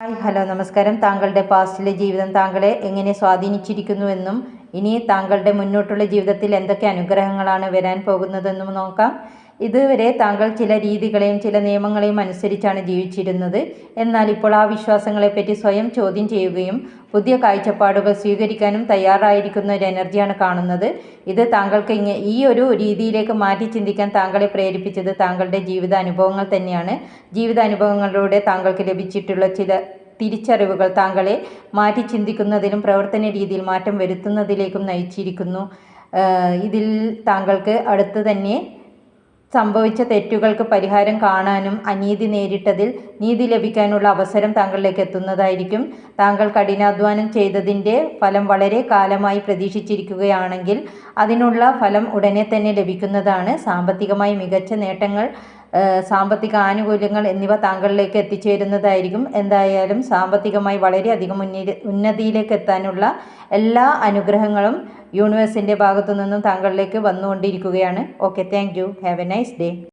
Hi hello നമസ്കാരം. താങ്കളുടെ പാസ്റ്റിലെ ജീവിതം താങ്കളെ എങ്ങനെ സ്വാധീനിച്ചിരിക്കുന്നുവെന്നും ഇനി താങ്കളുടെ മുന്നോട്ടുള്ള ജീവിതത്തിൽ എന്തൊക്കെ അനുഗ്രഹങ്ങളാണ് വരാൻ പോകുന്നതെന്നും നോക്കാം. ഇതുവരെ താങ്കൾ ചില രീതികളെയും ചില നിയമങ്ങളെയും അനുസരിച്ചാണ് ജീവിച്ചിരുന്നത്. എന്നാൽ ഇപ്പോൾ ആ വിശ്വാസങ്ങളെപ്പറ്റി സ്വയം ചോദ്യം ചെയ്യുകയും പുതിയ കാഴ്ചപ്പാടുകൾ സ്വീകരിക്കാനും തയ്യാറായിരിക്കുന്ന ഒരു എനർജിയാണ് കാണുന്നത്. ഇത് താങ്കൾക്ക് ഇങ്ങ ഈ ഒരു രീതിയിലേക്ക് മാറ്റി ചിന്തിക്കാൻ താങ്കളെ പ്രേരിപ്പിച്ചത് താങ്കളുടെ ജീവിതാനുഭവങ്ങൾ തന്നെയാണ്. ജീവിതാനുഭവങ്ങളിലൂടെ താങ്കൾക്ക് ലഭിച്ചിട്ടുള്ള ചില തിരിച്ചറിവുകൾ താങ്കളെ മാറ്റി ചിന്തിക്കുന്നതിലും പ്രവർത്തന രീതിയിൽ മാറ്റം വരുത്തുന്നതിലേക്കും നയിച്ചിരിക്കുന്നു. ഇതിൽ താങ്കൾക്ക് അടുത്ത് തന്നെ സംഭവിച്ച തെറ്റുകൾക്ക് പരിഹാരം കാണാനും അനീതി നേരിട്ടതിൽ നീതി ലഭിക്കാനുള്ള അവസരം താങ്കളിലേക്ക് എത്തുന്നതായിരിക്കും. താങ്കൾ കഠിനാധ്വാനം ചെയ്തതിന്റെ ഫലം വളരെ കാലമായി പ്രതീക്ഷിച്ചിരിക്കുകയാണെങ്കിൽ അതിനുള്ള ഫലം ഉടനെ തന്നെ ലഭിക്കുന്നതാണ്. സാമ്പത്തികമായി മികച്ച നേട്ടങ്ങൾ സാമ്പത്തിക ആനുകൂല്യങ്ങൾ എന്നിവ താങ്കളിലേക്ക് എത്തിച്ചേരുന്നതായിരിക്കും. എന്തായാലും സാമ്പത്തികമായി വളരെയധികം ഉന്നതിയിലേക്ക് എത്താനുള്ള എല്ലാ അനുഗ്രഹങ്ങളും യൂണിവേഴ്സിന്റെ ഭാഗത്തു നിന്നും താങ്കളിലേക്ക് വന്നുകൊണ്ടിരിക്കുകയാണ്. Okay thank you have a nice day